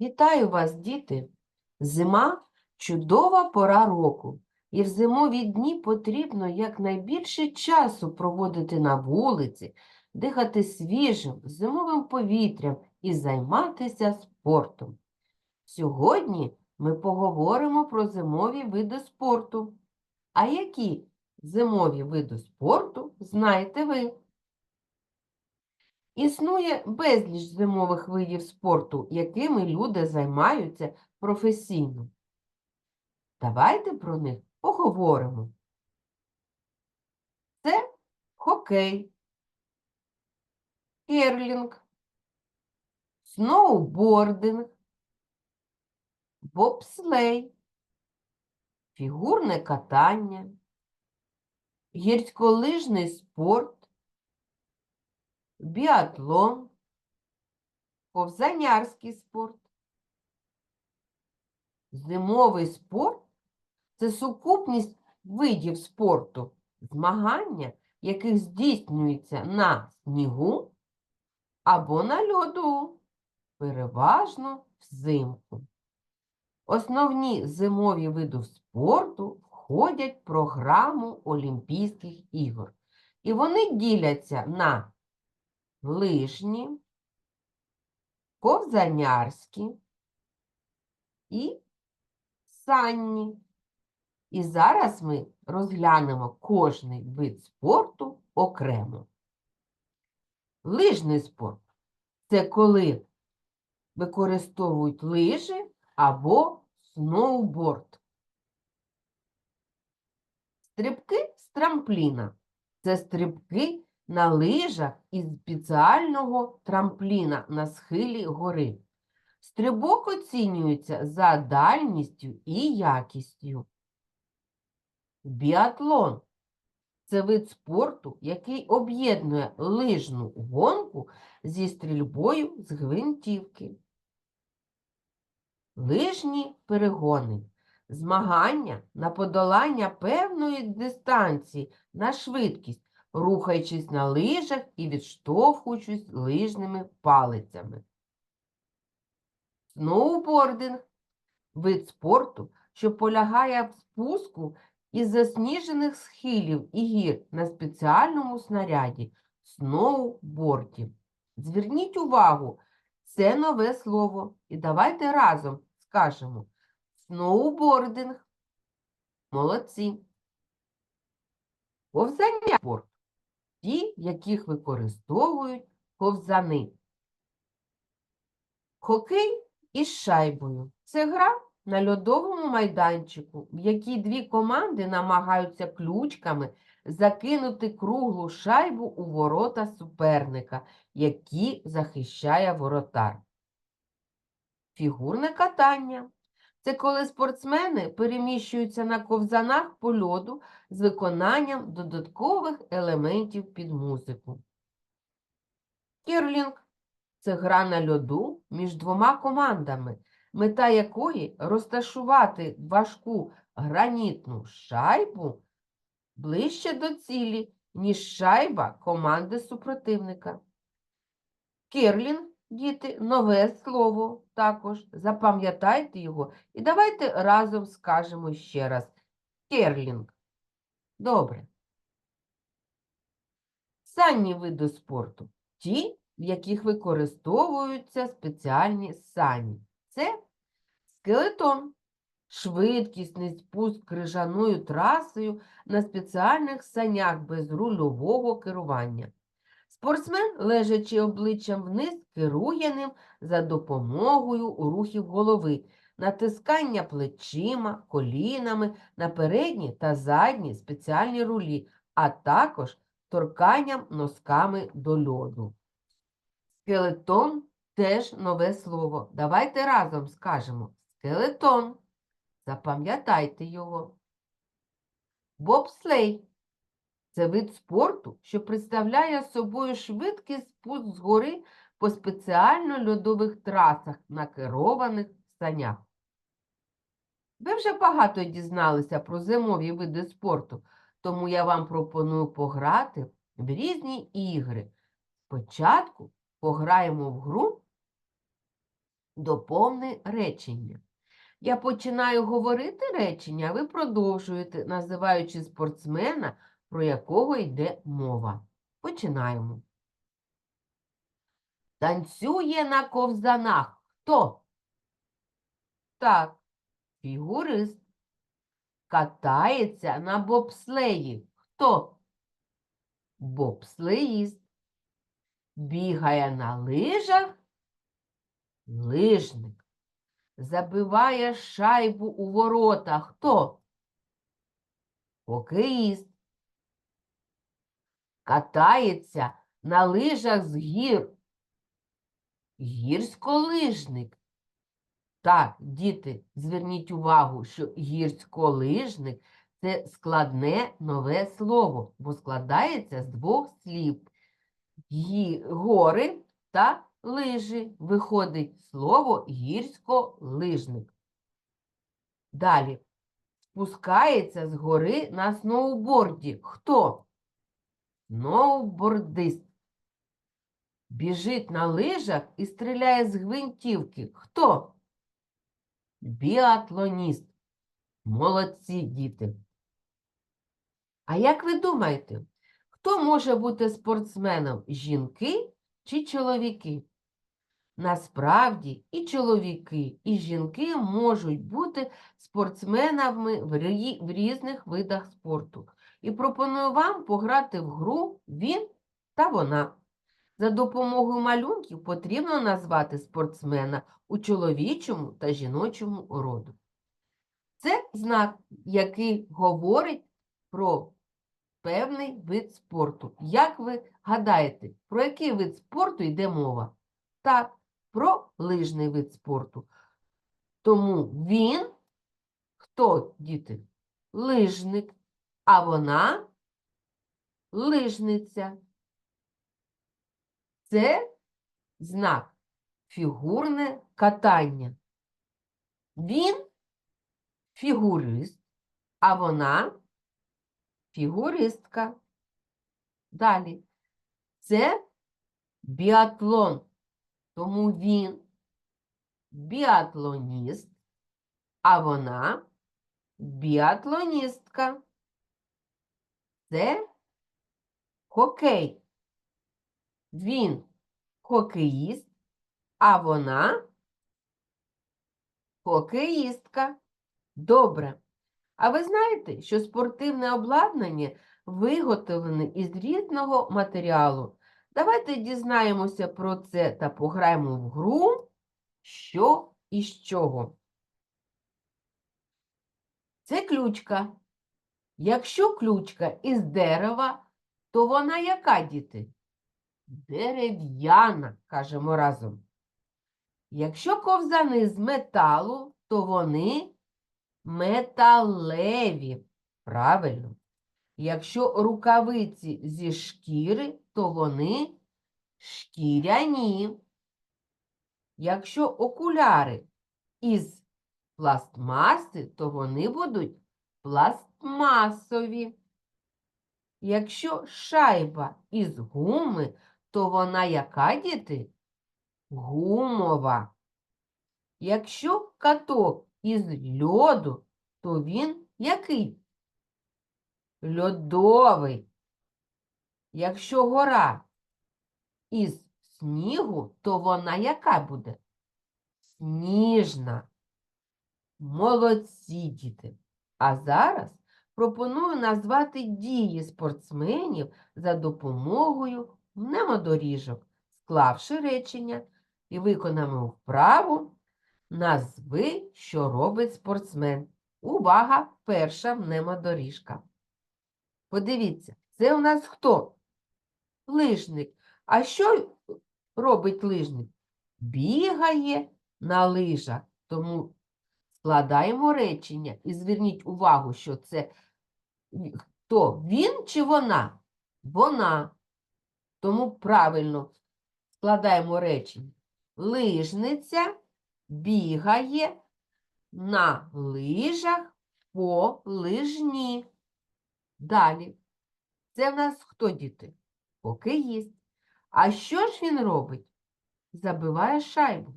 Вітаю вас, діти! Зима чудова пора року, і в зимові дні потрібно якнайбільше часу проводити на вулиці, дихати свіжим зимовим повітрям і займатися спортом. Сьогодні ми поговоримо про зимові види спорту. А які зимові види спорту знаєте ви? Існує безліч зимових видів спорту, якими люди займаються професійно. Давайте про них поговоримо. Це хокей, керлінг, сноубординг, бобслей, фігурне катання, гірськолижний спорт, біатлон, ковзанярський спорт. Зимовий спорт це сукупність видів спорту, змагання, яких здійснюється на снігу або на льоду, переважно взимку. Основні зимові види спорту входять в програму Олімпійських ігор. І вони діляться на лижні, ковзанярські і санні. І зараз ми розглянемо кожний вид спорту окремо. Лижний спорт це коли використовують лижі або сноуборд. Стрибки з трампліна це стрибки на лижах із спеціального трампліна на схилі гори. Стрибок оцінюється за дальністю і якістю. Біатлон це вид спорту, який об'єднує лижну гонку зі стрільбою з гвинтівки. Лижні перегони змагання на подолання певної дистанції на швидкість, рухаючись на лижах і відштовхуючись лижними палицями. Сноубординг вид спорту, що полягає в спуску із засніжених схилів і гір на спеціальному снаряді сноуборді. Зверніть увагу, це нове слово. І давайте разом скажемо сноубординг. Молодці. Ковзання спорт. Ті, яких використовують ковзани. Хокей із шайбою. Це гра на льодовому майданчику, в якій дві команди намагаються ключками закинути круглу шайбу у ворота суперника, які захищає воротар. Фігурне катання. Це коли спортсмени переміщуються на ковзанах по льоду з виконанням додаткових елементів під музику. Кірлінг це гра на льоду між двома командами, мета якої розташувати важку гранітну шайбу ближче до цілі, ніж шайба команди супротивника. Керлінг, діти, нове слово також. Запам'ятайте його і давайте разом скажемо ще раз. Керлінг. Добре. Санні види спорту. Ті, в яких використовуються спеціальні сані. Це скелетон, швидкісний спуск крижаною трасою на спеціальних санях без рульового керування. Спортсмен, лежачи обличчям вниз, керує ним за допомогою рухів голови, натискання плечима, колінами на передні та задні спеціальні рулі, а також торканням носками до льоду. Скелетон теж нове слово. Давайте разом скажемо скелетон. Запам'ятайте його. Бобслей це вид спорту, що представляє собою швидкий спуск з гори по спеціально льодових трасах на керованих санях. Ви вже багато дізналися про зимові види спорту, тому я вам пропоную пограти в різні ігри. Спочатку пограємо в гру Доповни речення. Я починаю говорити речення, а ви продовжуєте, називаючи спортсмена, про якого йде мова. Починаємо. Танцює на ковзанах. Хто? Так, фігурист. Катається на бобслеї. Хто? Бобслеїст. Бігає на лижах. Лижник. Забиває шайбу у ворота. Хто? Хокеїст. Катається на лижах з гір. Гірськолижник. Так, діти, зверніть увагу, що гірськолижник – це складне нове слово, бо складається з двох слів. Гі- Гори та лижі. Виходить слово гірськолижник. Далі. Спускається з гори на сноуборді. Хто? Сноубордист. Біжить на лижах і стріляє з гвинтівки. Хто? Біатлоніст. Молодці діти. А як ви думаєте, хто може бути спортсменом? Жінки чи чоловіки? Насправді і чоловіки, і жінки можуть бути спортсменами в різних видах спорту. І пропоную вам пограти в гру він та вона. За допомогою малюнків потрібно назвати спортсмена у чоловічому та жіночому роду. Це знак, який говорить про певний вид спорту. Як ви гадаєте, про який вид спорту йде мова? Так, про лижний вид спорту. Тому він, хто, діти? Лижник, а вона лижниця. Це знак фігурне катання. Він фігурист, а вона фігуристка. Далі. Це біатлон. Тому він біатлоніст, а вона біатлоністка. Це хокей. Він хокеїст, а вона хокеїстка. Добре. А ви знаєте, що спортивне обладнання виготовлене із різного матеріалу? Давайте дізнаємося про це та пограємо в гру, що і з чого. Це ключка. Якщо ключка із дерева, то вона яка, діти? Дерев'яна, кажемо разом. Якщо ковзани з металу, то вони металеві. Правильно. Якщо рукавиці зі шкіри, то вони шкіряні. Якщо окуляри із пластмаси, то вони будуть пластмасові. Якщо шайба із гуми, то вона яка, діти? Гумова. Якщо каток із льоду, то він який? Льодовий. Якщо гора із снігу, то вона яка буде? Сніжна. Молодці, діти. А зараз пропоную назвати дії спортсменів за допомогою мнемодоріжок, склавши речення і виконаємо вправу Назви, що робить спортсмен. Увага! Перша мнемодоріжка. Подивіться, це у нас хто? Лижник. А що робить лижник? Бігає на лижах. Тому складаємо речення і зверніть увагу, що це хто? Він чи вона? Вона. Тому правильно складаємо речення. Лижниця бігає на лижах по лижні. Далі. Це в нас хто, діти? Хокеїст. А що ж він робить? Забиває шайбу.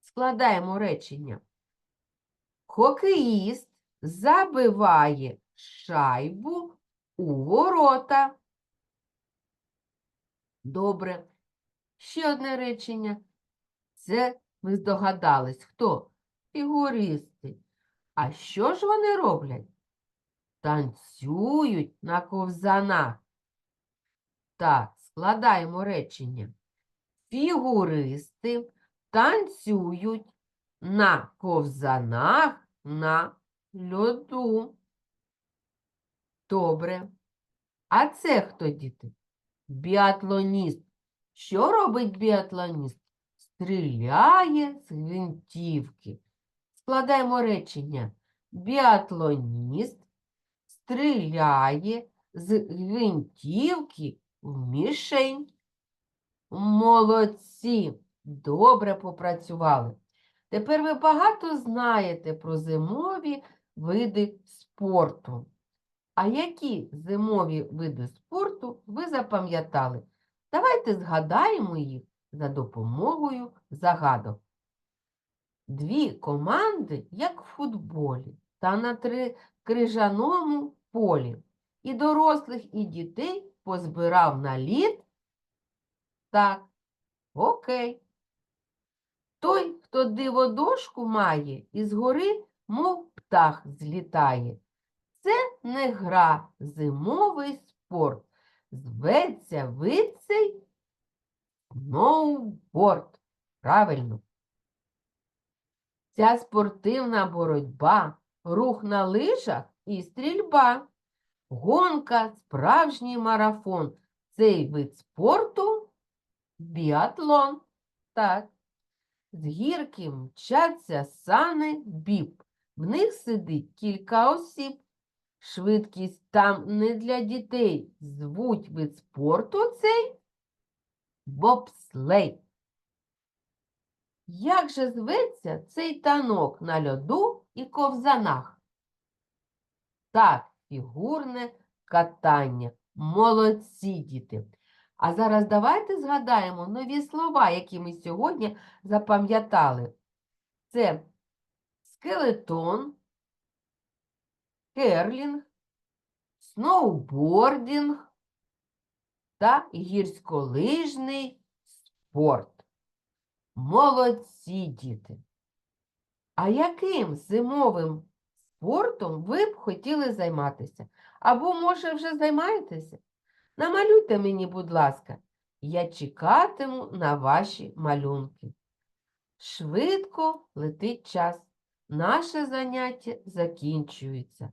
Складаємо речення. Хокеїст забиває шайбу у ворота. Добре. Ще одне речення. Це ви здогадались, хто? Фігуристи. А що ж вони роблять? Танцюють на ковзанах. Так, складаємо речення. Фігуристи танцюють на ковзанах на льоду. Добре. А це хто, діти? Біатлоніст. Що робить біатлоніст? Стріляє з гвинтівки. Складаємо речення. Біатлоніст стріляє з гвинтівки в мішень. Молодці! Добре попрацювали. Тепер ви багато знаєте про зимові види спорту. А які зимові види спорту ви запам'ятали? Давайте згадаємо їх за допомогою загадок. Дві команди, як в футболі, та на три крижаному полі. І дорослих, і дітей позбирав на лід. Так, окей. Той, хто диводошку має, із гори, мов птах, злітає. Не гра, зимовий спорт. Зветься вид цей сноуборд. Правильно. Ця спортивна боротьба, рух на лижах і стрільба. Гонка, справжній марафон. Цей вид спорту біатлон. Так. З гірки мчаться сани біб. В них сидить кілька осіб. Швидкість там не для дітей. Звуть вид спорту цей бобслей. Як же зветься цей танок на льоду і ковзанах? Так, фігурне катання. Молодці діти. А зараз давайте згадаємо нові слова, які ми сьогодні запам'ятали. Це скелетон, керлінг, сноубордінг та гірськолижний спорт. Молодці діти! А яким зимовим спортом ви б хотіли займатися? Або, може, вже займаєтеся? Намалюйте мені, будь ласка, я чекатиму на ваші малюнки. Швидко летить час. Наше заняття закінчується.